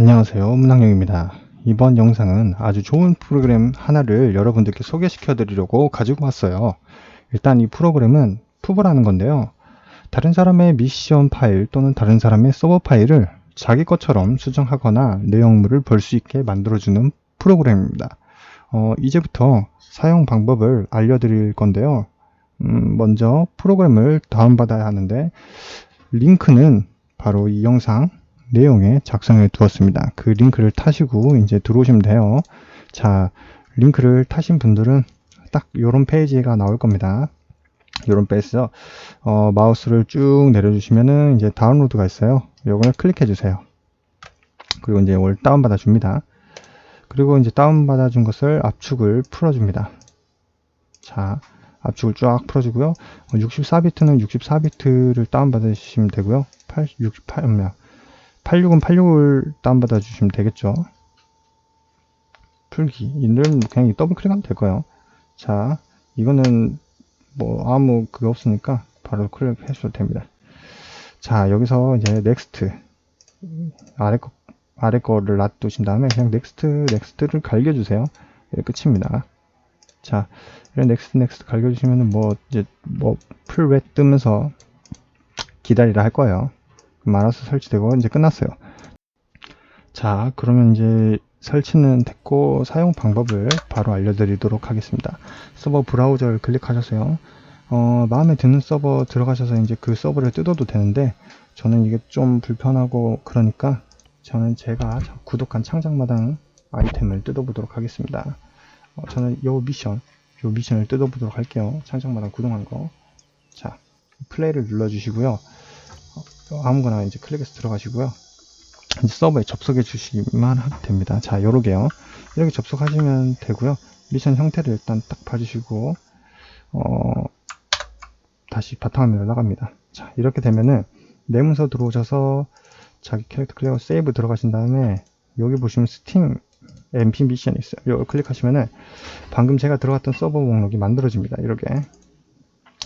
안녕하세요. 문학영입니다. 이번 영상은 아주 좋은 프로그램 하나를 여러분들께 소개시켜 드리려고 가지고 왔어요. 일단 이 프로그램은 푸브라는 건데요. 다른 사람의 미션 파일 또는 다른 사람의 서버 파일을 자기 것처럼 수정하거나 내용물을 볼 수 있게 만들어주는 프로그램입니다. 어, 이제부터 사용 방법을 알려드릴 건데요. 음, 먼저 프로그램을 다운받아야 하는데 링크는 바로 이 영상 내용에 작성해 두었습니다. 그 링크를 타시고 이제 들어오시면 돼요. 자, 링크를 타신 분들은 딱 이런 페이지가 나올 겁니다. 이런 페이지에서 어, 마우스를 쭉 내려주시면은 이제 다운로드가 있어요. 요걸 클릭해 주세요. 그리고 이제 이걸 다운받아 줍니다. 그리고 이제 다운받아 준 것을 압축을 풀어 줍니다. 자, 압축을 쫙 풀어주고요. 64비트는 64비트를 다운받으시면 되고요. 8, 68, 음, 86은 86을 다운받아 주시면 되겠죠. 풀기. 이는 그냥 더블 클릭하면 될 거예요. 자, 이거는 뭐 아무 그거 없으니까 바로 클릭해 주셔도 됩니다. 자, 여기서 이제 넥스트 아래 거 아래 거를 놔두신 다음에 그냥 넥스트 넥스트를 갈겨 주세요. 이게 끝입니다. 자, 이런 넥스트 넥스트 갈겨 주시면은 뭐 이제 뭐 풀웨 뜨면서 기다리라 할 거예요. 알아서 설치되고 이제 끝났어요. 자, 그러면 이제 설치는 됐고 사용 방법을 바로 알려드리도록 하겠습니다. 서버 브라우저를 클릭하셔서요. 어, 마음에 드는 서버 들어가셔서 이제 그 서버를 뜯어도 되는데 저는 이게 좀 불편하고 그러니까 저는 제가 구독한 창작마당 아이템을 뜯어보도록 하겠습니다. 어, 저는 요 미션, 요 미션을 뜯어보도록 할게요. 창작마당 구동한 거. 자, 플레이를 눌러주시고요. 어, 아무거나 이제 클릭해서 들어가시고요. 이제 서버에 접속해 주시기만 하면 됩니다. 자, 요러게요. 이렇게 접속하시면 되고요. 미션 형태를 일단 딱 봐주시고, 어, 다시 바탕화면으로 나갑니다. 자, 이렇게 되면은 내 문서 들어오셔서 자기 캐릭터 클릭하고 세이브 들어가신 다음에 여기 보시면 스팀 MP 미션이 있어요. 이거 클릭하시면은 방금 제가 들어갔던 서버 목록이 만들어집니다. 이렇게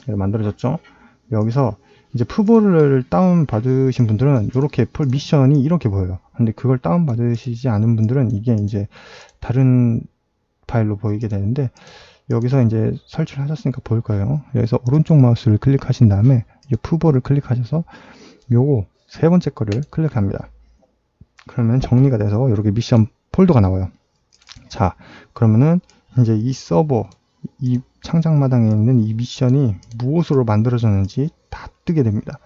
만들어졌죠? 여기서 이제 푸보를 다운 받으신 분들은 이렇게 폴 미션이 이렇게 보여요. 근데 그걸 다운 받으시지 않은 분들은 이게 이제 다른 파일로 보이게 되는데 여기서 이제 설치를 하셨으니까 보일 거예요. 여기서 오른쪽 마우스를 클릭하신 다음에 이 푸보를 클릭하셔서 요거 세 번째 거를 클릭합니다. 그러면 정리가 돼서 이렇게 미션 폴더가 나와요. 자, 그러면은 이제 이 서버, 이 창작 마당에 있는 이 미션이 무엇으로 만들어졌는지 다 뜨게 됩니다.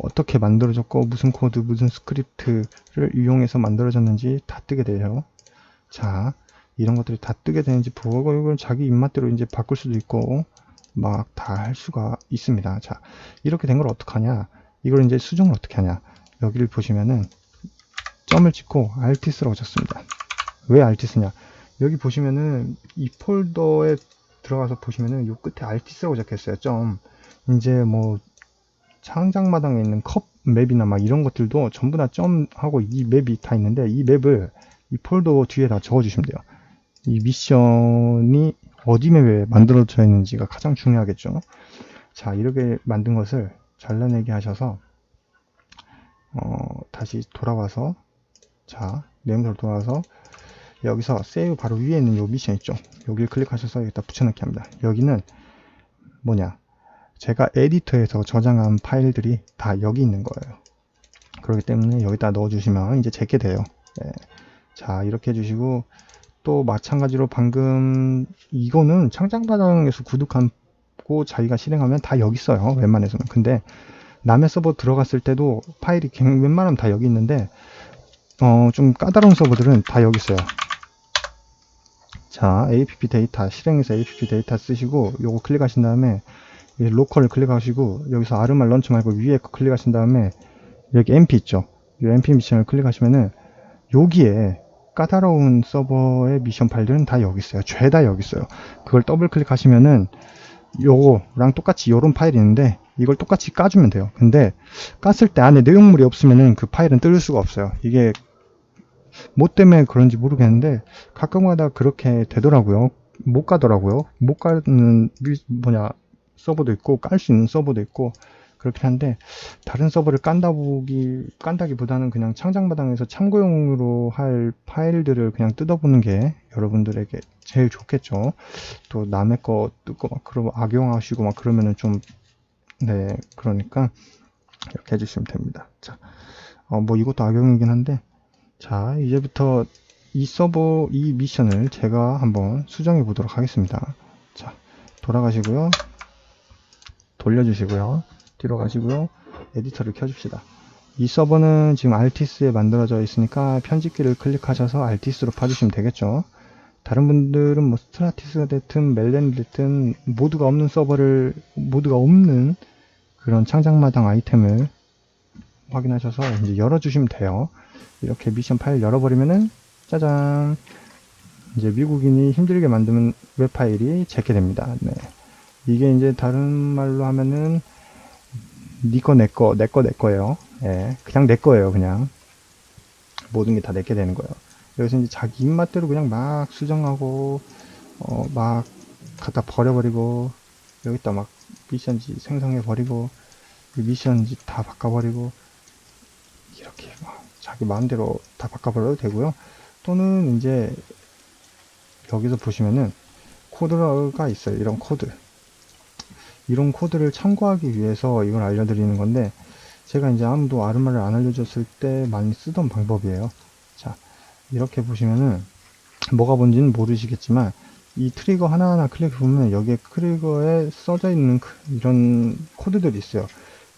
어떻게 만들어졌고 무슨 코드, 무슨 스크립트를 이용해서 만들어졌는지 다 뜨게 돼요. 자, 이런 것들이 다 뜨게 되는지 보고 이걸 자기 입맛대로 이제 바꿀 수도 있고 막 다 할 수가 있습니다. 자, 이렇게 된 걸 어떡하냐? 이걸 이제 수정을 어떻게 하냐? 여기를 보시면은 점을 찍고 Alt 쓰라고 적습니다. 왜 Alt 쓰냐? 여기 보시면은 이 폴더에 들어가서 보시면은 요 끝에 Alt 쓰라고 적혔어요. 점. 이제 뭐 창작마당에 있는 컵 맵이나 막 이런 것들도 전부 다 점하고 이 맵이 다 있는데 이 맵을 이 폴더 뒤에다 적어주시면 돼요. 이 미션이 어디 맵에 만들어져 있는지가 가장 중요하겠죠. 자, 이렇게 만든 것을 잘라내게 하셔서 어, 다시 돌아와서 자, 네임으로 돌아와서 여기서 세이브 바로 위에 있는 요 미션 있죠. 여기를 클릭하셔서 여기다 붙여넣기 합니다. 여기는 뭐냐? 제가 에디터에서 저장한 파일들이 다 여기 있는 거예요. 그렇기 때문에 여기다 넣어주시면 이제 제게 돼요. 네. 자, 이렇게 해주시고 또 마찬가지로 방금 이거는 창작마당에서 구독하고 자기가 실행하면 다 여기 있어요. 웬만해서는. 근데 남의 서버 들어갔을 때도 파일이 웬만하면 다 여기 있는데 어, 좀 까다로운 서버들은 다 여기 있어요. 자, app 데이터 실행해서 app 데이터 쓰시고 요거 클릭하신 다음에 이 로컬을 클릭하시고 여기서 아르말 런치 말고 위에 거 클릭하신 다음에 여기 mp 있죠. 이 mp 미션을 클릭하시면은 여기에 까다로운 서버의 미션 파일들은 다 여기 있어요. 죄다 여기 있어요. 그걸 더블 클릭하시면은 요거랑 똑같이 요런 파일이 있는데 이걸 똑같이 까주면 돼요. 근데 깠을 때 안에 내용물이 없으면은 그 파일은 뜰 수가 없어요. 이게 뭐 때문에 그런지 모르겠는데 가끔가다 그렇게 되더라고요. 못 가더라고요. 못 가는 미- 뭐냐 서버도 있고 깔 수 있는 서버도 있고 그렇긴 한데 다른 서버를 깐다 보기 깐다기보다는 그냥 창작마당에서 참고용으로 할 파일들을 그냥 뜯어보는 게 여러분들에게 제일 좋겠죠. 또 남의 거 뜯고 막 그러고 악용하시고 막 그러면은 좀 네 그러니까 이렇게 해주시면 됩니다. 자, 어, 뭐 이것도 악용이긴 한데 자 이제부터 이 서버 이 미션을 제가 한번 수정해 보도록 하겠습니다. 자 돌아가시고요. 돌려주시고요. 뒤로 가시고요. 에디터를 켜줍시다. 이 서버는 지금 알티스에 만들어져 있으니까 편집기를 클릭하셔서 알티스로 파주시면 되겠죠. 다른 분들은 뭐 스트라티스가 됐든 멜렌이 됐든 모드가 없는 서버를 모드가 없는 그런 창작마당 아이템을 확인하셔서 이제 열어주시면 돼요. 이렇게 미션 파일 열어버리면은 짜잔 이제 미국인이 힘들게 만드는 웹 파일이 제게 됩니다. 네. 이게 이제 다른 말로 하면은 니거 내거 내거 내거예요. 예, 그냥 내 거예요. 그냥 모든 게 다 내게 되는 거예요. 여기서 이제 자기 입맛대로 그냥 막 수정하고 어, 막 갖다 버려버리고 여기다 막 미션지 생성해 버리고 미션지 다 바꿔버리고 이렇게 막 자기 마음대로 다 바꿔버려도 되고요. 또는 이제 여기서 보시면은 코드가 있어요. 이런 코드. 이런 코드를 참고하기 위해서 이걸 알려드리는 건데 제가 이제 아무도 아르마를 안 알려줬을 때 많이 쓰던 방법이에요. 자, 이렇게 보시면은 뭐가 뭔지는 모르시겠지만 이 트리거 하나하나 클릭해 보면 여기에 트리거에 써져 있는 그- 이런 코드들이 있어요.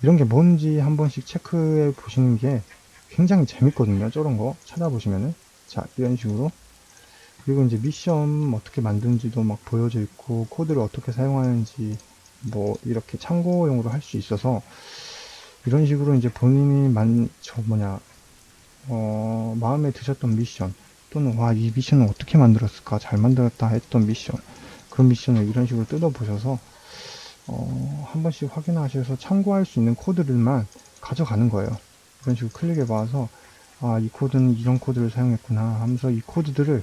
이런 게 뭔지 한 번씩 체크해 보시는 게 굉장히 재밌거든요. 저런 거 찾아보시면은 자 이런 식으로 그리고 이제 미션 어떻게 만드는지도 막 보여져 있고 코드를 어떻게 사용하는지 뭐 이렇게 참고용으로 할 수 있어서 이런 식으로 이제 본인이 만 저 뭐냐 어 마음에 드셨던 미션 또는 와 이 미션을 어떻게 만들었을까 잘 만들었다 했던 미션 그런 미션을 이런 식으로 뜯어 보셔서 어, 한 번씩 확인하셔서 참고할 수 있는 코드들만 가져가는 거예요. 이런 식으로 클릭해 봐서 아 이 코드는 이런 코드를 사용했구나 하면서 이 코드들을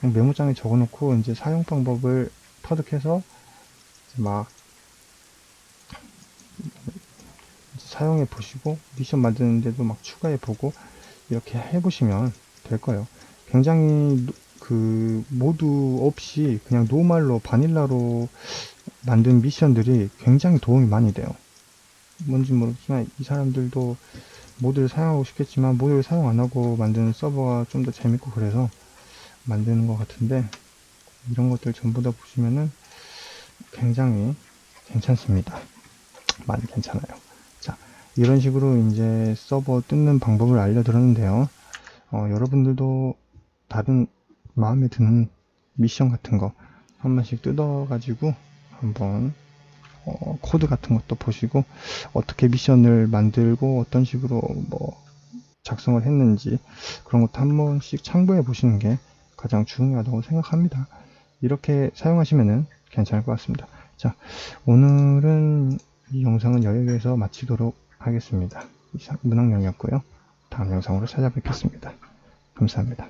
메모장에 적어 놓고 이제 사용 방법을 터득해서 막 사용해 보시고 미션 만드는데도 막 추가해 보고 이렇게 해 보시면 될 거예요. 굉장히 노- 그 모두 없이 그냥 노말로 바닐라로 만든 미션들이 굉장히 도움이 많이 돼요. 뭔지 모르겠지만 이 사람들도 모드를 사용하고 싶겠지만 모드를 사용 안 하고 만드는 서버가 좀 더 재밌고 그래서 만드는 것 같은데 이런 것들 전부 다 보시면은 굉장히 괜찮습니다. 많이 괜찮아요. 자, 이런 식으로 이제 서버 뜯는 방법을 알려드렸는데요. 어, 여러분들도 다른 마음에 드는 미션 같은 거 한 번씩 뜯어가지고 한번 어, 코드 같은 것도 보시고 어떻게 미션을 만들고 어떤 식으로 뭐 작성을 했는지 그런 것도 한 번씩 참고해 보시는 게 가장 중요하다고 생각합니다. 이렇게 사용하시면은 괜찮을 것 같습니다. 자, 오늘은 이 영상은 여기에서 마치도록 하겠습니다. 이상 문학영이었고요. 다음 영상으로 찾아뵙겠습니다. 감사합니다.